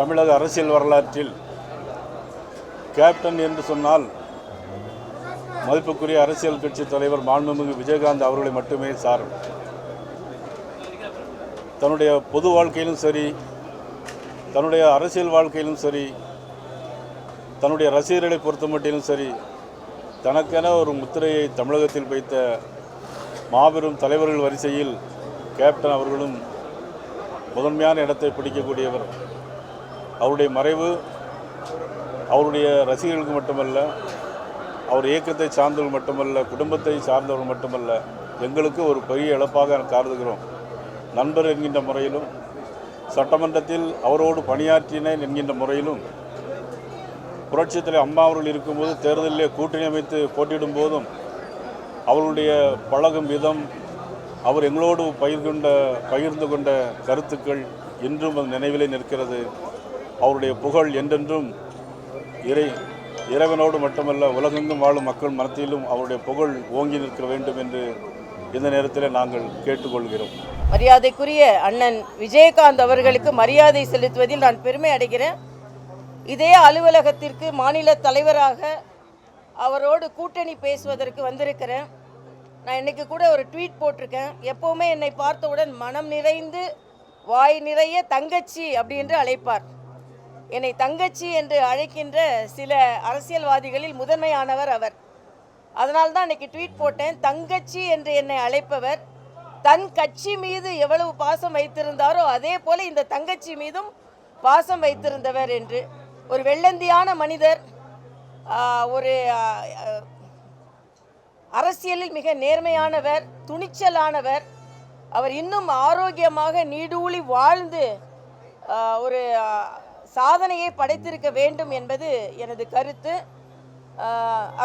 தமிழக அரசியல் வரலாற்றில் கேப்டன் என்று சொன்னால் மதிப்புக்குரிய அரசியல் கட்சி தலைவர் மாண்புமிகு விஜயகாந்த் அவர்களை மட்டுமே சாரும். தன்னுடைய பொது வாழ்க்கையிலும் சரி தன்னுடைய அரசியல் வாழ்க்கையிலும் சரி தன்னுடைய ரசிகர்களை பொறுத்த மட்டிலும் சரி தனக்கென ஒரு முத்திரையை தமிழகத்தில் வைத்த மாபெரும் தலைவர்கள் வரிசையில் கேப்டன் அவர்களும் முதன்மையான இடத்தை பிடிக்கக்கூடியவர் அவருடைய மறைவு அவருடைய ரசிகர்களுக்கு மட்டுமல்ல அவர் இயக்கத்தை சார்ந்தவர்கள் மட்டுமல்ல குடும்பத்தை சார்ந்தவர்கள் மட்டுமல்ல எங்களுக்கு ஒரு பெரிய இழப்பாக கருதுகிறோம். நண்பர் என்கின்ற முறையிலும் சட்டமன்றத்தில் அவரோடு பணியாற்றினேன் என்கின்ற முறையிலும் புரட்சியத்தில் அம்மா அவர்கள் இருக்கும்போது தேர்தலிலே கூட்டணி அமைத்து போட்டியிடும் போதும் அவருடைய பழகும் விதம் அவர் எங்களோடு பகிர்கொண்ட கொண்ட பகிர்ந்து கொண்ட கருத்துக்கள் இன்றும் அது நினைவிலே நிற்கிறது. அவருடைய புகழ் என்றென்றும் இறை இறைவனோடு மட்டுமல்ல உலகெங்கும் வாழும் மக்கள் மனத்திலும் அவருடைய புகழ் ஓங்கி நிற்க வேண்டும் என்று இந்த நேரத்தில் நாங்கள் கேட்டுக்கொள்கிறோம். மரியாதைக்குரிய அண்ணன் விஜயகாந்த் அவர்களுக்கு மரியாதை செலுத்துவதில் நான் பெருமை அடைகிறேன். இதே அலுவலகத்திற்கு மாநில தலைவராக அவரோடு கூட்டணி பேசுவதற்கு வந்திருக்கிறேன். நான் இன்னைக்கு கூட ஒரு ட்வீட் போட்டிருக்கேன். எப்போவுமே என்னை பார்த்தவுடன் மனம் நிறைந்து வாய் நிறைய தங்கச்சி அப்படின்று அழைப்பார். என்னை தங்கச்சி என்று அழைக்கின்ற சில அரசியல்வாதிகளில் முதன்மையானவர் அவர். அதனால்தான் இன்னைக்கு ட்வீட் போட்டேன் தங்கச்சி என்று என்னை அழைப்பவர். தன் கட்சி மீது எவ்வளவு பாசம் வைத்திருந்தாரோ அதே போல இந்த தங்கச்சி மீதும் பாசம் வைத்திருந்தவர் என்று. ஒரு வெள்ளந்தியான மனிதர் ஒரு அரசியலில் மிக நேர்மையானவர் துணிச்சலானவர். அவர் இன்னும் ஆரோக்கியமாக நீடூழி வாழ்ந்து ஒரு சாதனையை படைத்திருக்க வேண்டும் என்பது எனது கருத்து.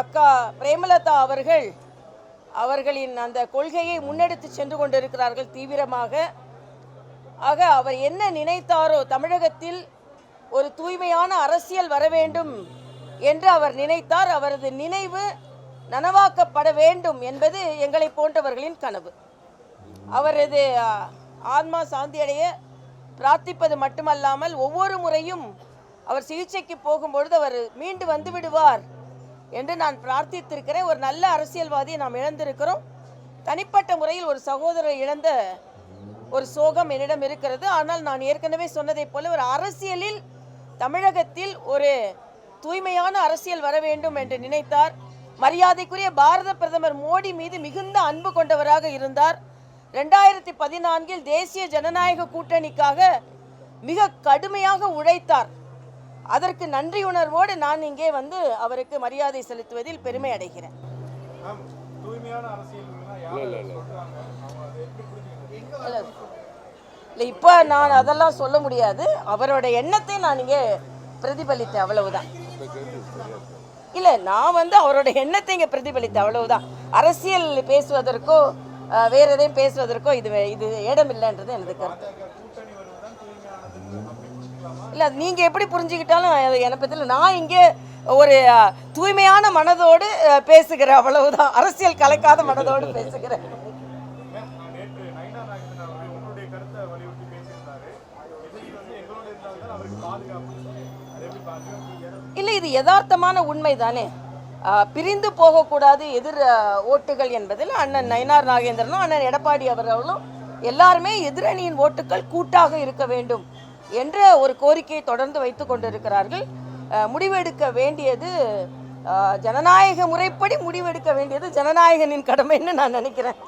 அக்கா பிரேமலதா அவர்கள் அவர்களின் அந்த கொள்கையை முன்னெடுத்து சென்று கொண்டிருக்கிறார்கள் தீவிரமாக. ஆக அவர் என்ன நினைத்தாரோ தமிழகத்தில் ஒரு தூய்மையான அரசியல் வர வேண்டும் என்று அவர் நினைத்தார். அவரது நினைவு நனவாக்கப்பட வேண்டும் என்பது எங்களை போன்றவர்களின் கனவு. அவரது ஆன்மா சாந்தியடைய பிரார்த்திப்பது மட்டுமல்லாமல் ஒவ்வொரு முறையும் அவர் சிகிச்சைக்கு போகும்பொழுது அவர் மீண்டு வந்து விடுவார் என்று நான் பிரார்த்தித்திருக்கிறேன். ஒரு நல்ல அரசியல்வாதியை நாம் இழந்திருக்கிறோம். தனிப்பட்ட முறையில் ஒரு சகோதரர் இழந்த ஒரு சோகம் என்னிடம் இருக்கிறது. ஆனால் நான் ஏற்கனவே சொன்னதைப் போல ஒரு அரசியலில் தமிழகத்தில் ஒரு தூய்மையான அரசியல் வர வேண்டும் என்று நினைத்தார். மரியாதைக்குரிய பாரத பிரதமர் மோடி மீது மிகுந்த அன்பு கொண்டவராக இருந்தார். ரெண்டாயிரத்தி பதினான்கில் தேசிய ஜனநாயக கூட்டணிக்காக மிக கடுமையாக உழைத்தார். அதற்கு நன்றியுணர்வோடு நான் இங்கே வந்து அவருக்கு மரியாதை செலுத்துவதில் பெருமை அடைகிறேன். இல்ல இல்லை இப்போ நான் அதெல்லாம் சொல்ல முடியாது. அவரோட எண்ணத்தை நான் இங்கே பிரதிபலித்தேன் அவ்வளவுதான். இல்லை நான் வந்து அவரோட எண்ணத்தை இங்கே பிரதிபலித்தேன் அவ்வளவுதான். அரசியல் பேசுவதற்கோ வேற எதையும் பேசுவதற்கோ இது வே- இது இடமில்லைன்றது எனது கருத்து. இல்லை நீங்கள் எப்படி புரிஞ்சுக்கிட்டாலும் என்னை பற்றில நான் இங்கே ஒரு தூய்மையான மனதோடு பேசுகிறேன் அவ்வளவுதான். அரசியல் கலக்காத மனதோடு பேசுகிறேன். இல்லை இது யதார்த்தமான உண்மை தானே பிரிந்து போகக்கூடாது எதிர் ஓட்டுகள் என்பதில் அண்ணன் நயனார் நாகேந்திரனும் அண்ணன் எடப்பாடி அவர்களும் எல்லாருமே எதிரணியின் ஓட்டுகள் கூட்டாக இருக்க வேண்டும் என்ற ஒரு கோரிக்கையை தொடர்ந்து வைத்து கொண்டிருக்கிறார்கள். முடிவெடுக்க வேண்டியது ஜனநாயக முறைப்படி முடிவெடுக்க வேண்டியது ஜனநாயகனின் கடமைன்னு நான் நினைக்கிறேன்.